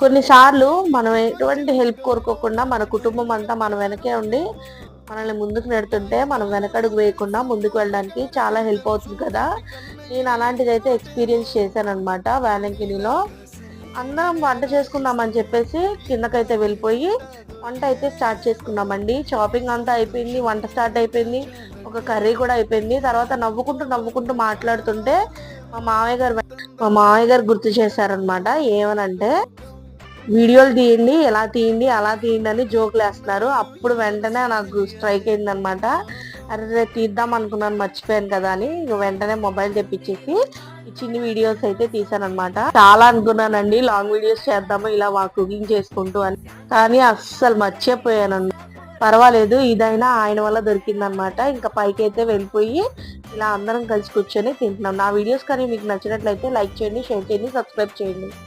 కొన్నిసార్లు మనం ఎటువంటి హెల్ప్ కోరుకోకుండా మన కుటుంబం అంతా మన వెనకే ఉండి మనల్ని ముందుకు నెడుతుంటే మనం వెనకడుగు వేయకుండా ముందుకు వెళ్ళడానికి చాలా హెల్ప్ అవుతుంది కదా. నేను అలాంటిది అయితే ఎక్స్పీరియన్స్ చేశాను అనమాట వ్యాలంకినీలో అందరం వంట చేసుకుందామని చెప్పేసి కిందకైతే వెళ్ళిపోయి వంట అయితే స్టార్ట్ చేసుకున్నామండి. షాపింగ్ అంతా అయిపోయింది వంట స్టార్ట్ అయిపోయింది ఒక కర్రీ కూడా అయిపోయింది. తర్వాత నవ్వుకుంటూ నవ్వుకుంటూ మాట్లాడుతుంటే మా మామయ్య గారు మా మామయ్య గారు గుర్తు చేశారనమాట ఏమనంటే వీడియోలు తీయండి ఎలా తీయండి అలా తీయండి అని జోకులు వేస్తున్నారు. అప్పుడు వెంటనే నాకు స్ట్రైక్ అయిందనమాట అరే తీద్దాం అనుకున్నాను మర్చిపోయాను కదా అని వెంటనే మొబైల్ తెప్పించేసి చిన్ని వీడియోస్ అయితే తీసానమాట చాలా అనుకున్నానండి లాంగ్ వీడియోస్ చేద్దాము ఇలా మా కుకింగ్ చేసుకుంటూ అని. కానీ అస్సలు మర్చిపోయాను. పర్వాలేదు ఇదైనా ఆయన వల్ల దొరికిందనమాట ఇంకా పైకి అయితే వెళ్ళిపోయి ఇలా అందరం కలిసి కూర్చొని తింటున్నాం. నా వీడియోస్ కానీ మీకు నచ్చినట్లయితే లైక్ చేయండి షేర్ చేయండి సబ్స్క్రైబ్ చేయండి.